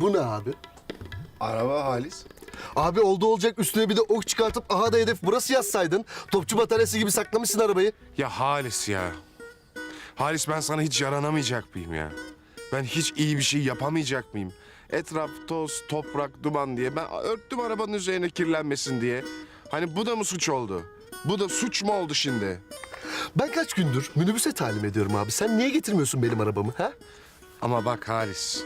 Bu ne abi? Araba Halis. Abi oldu olacak üstüne bir de ok çıkartıp aha da hedef burası yazsaydın. Topçu bataryası gibi saklamışsın arabayı. Ya Halis ya. Halis ben sana hiç yaranamayacak mıyım ya? Ben hiç iyi bir şey yapamayacak mıyım? Etraf toz, toprak, duman diye. Ben örttüm arabanın üzerine kirlenmesin diye. Hani bu da mı suç oldu? Bu da suç mu oldu şimdi? Ben kaç gündür minibüse talim ediyorum abi. Sen niye getirmiyorsun benim arabamı ha? Ama bak Halis.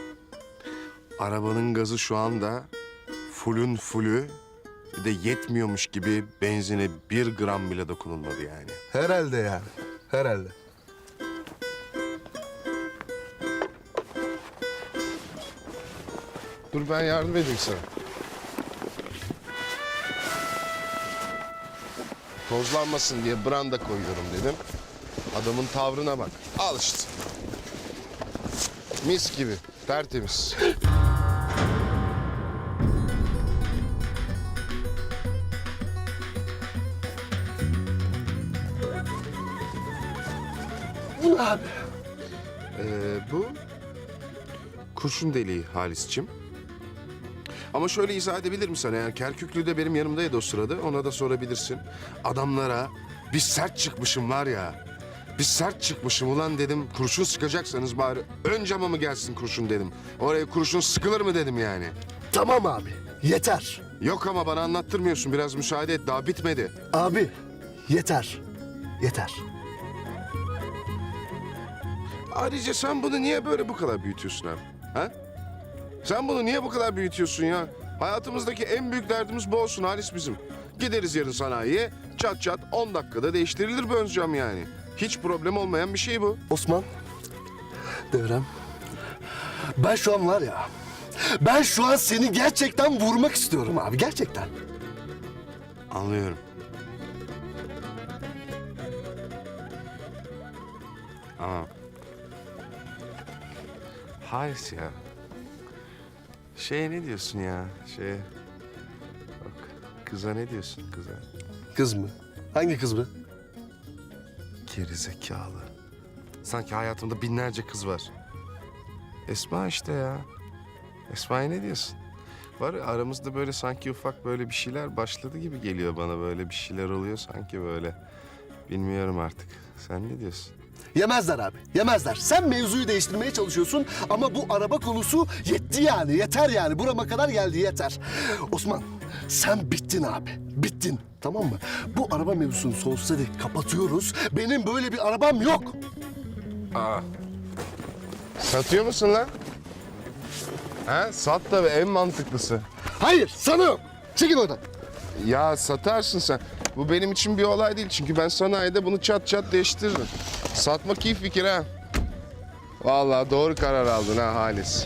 Arabanın gazı şu anda fullün fullü. Bir de yetmiyormuş gibi benzine bir gram bile dokunulmadı yani. Herhalde yani. Herhalde. Dur ben yardım edeyim sana. Tozlanmasın diye branda koyuyorum dedim. Adamın tavrına bak. Al işte. Mis gibi. Tertemiz. abi? Ee, bu kurşun deliği Halis'cim. Ama şöyle izah edebilir misin? Yani Kerküklü de benim yanımdaydı o sırada. Ona da sorabilirsin. Adamlara bir sert çıkmışım var ya. Bir sert çıkmışım ulan dedim. Kurşun sıkacaksanız bari ön cama mı gelsin kurşun dedim. Oraya kurşun sıkılır mı dedim yani. Tamam abi. Yeter. Yok ama bana anlattırmıyorsun. Biraz müsaade et. Daha bitmedi. Abi yeter. Yeter. Ayrıca sen bunu niye böyle bu kadar büyütüyorsun abi? Ha? Sen bunu niye bu kadar büyütüyorsun ya? Hayatımızdaki en büyük derdimiz bu olsun Halis bizim. Gideriz yarın sanayiye, çat çat 10 dakikada değiştirilir bu ön cam yani. Hiç problem olmayan bir şey bu. Osman. Devrem. Ben şu an var ya. Ben şu an seni gerçekten vurmak istiyorum abi. Gerçekten. Anlıyorum. Ama... Halis ya. Şey ne diyorsun ya? Şey... Bak, kıza ne diyorsun kıza? Kız mı? Hangi kız mı? Geri zekalı. Sanki hayatımda binlerce kız var. Esma işte ya. Esma'ya ne diyorsun? Var ya, aramızda böyle sanki ufak böyle bir şeyler başladı gibi geliyor bana böyle bir şeyler oluyor sanki böyle. Bilmiyorum artık. Sen ne diyorsun? Yemezler abi. Yemezler. Sen mevzuyu değiştirmeye çalışıyorsun ama bu araba konusu yetti yani. Yeter yani. Burama kadar geldi yeter. Osman sen bittin abi. Bittin. Tamam mı? Bu araba mevzusunu sonsuza dek kapatıyoruz. Benim böyle bir arabam yok. Satıyor musun lan? Ha? Sat tabii en mantıklısı. Hayır sana yok. Çekil oradan. Ya satarsın sen. Bu benim için bir olay değil. Çünkü ben sanayide bunu çat çat değiştiririm. Satmak iyi fikir ha. Vallahi doğru karar aldın ha Halis.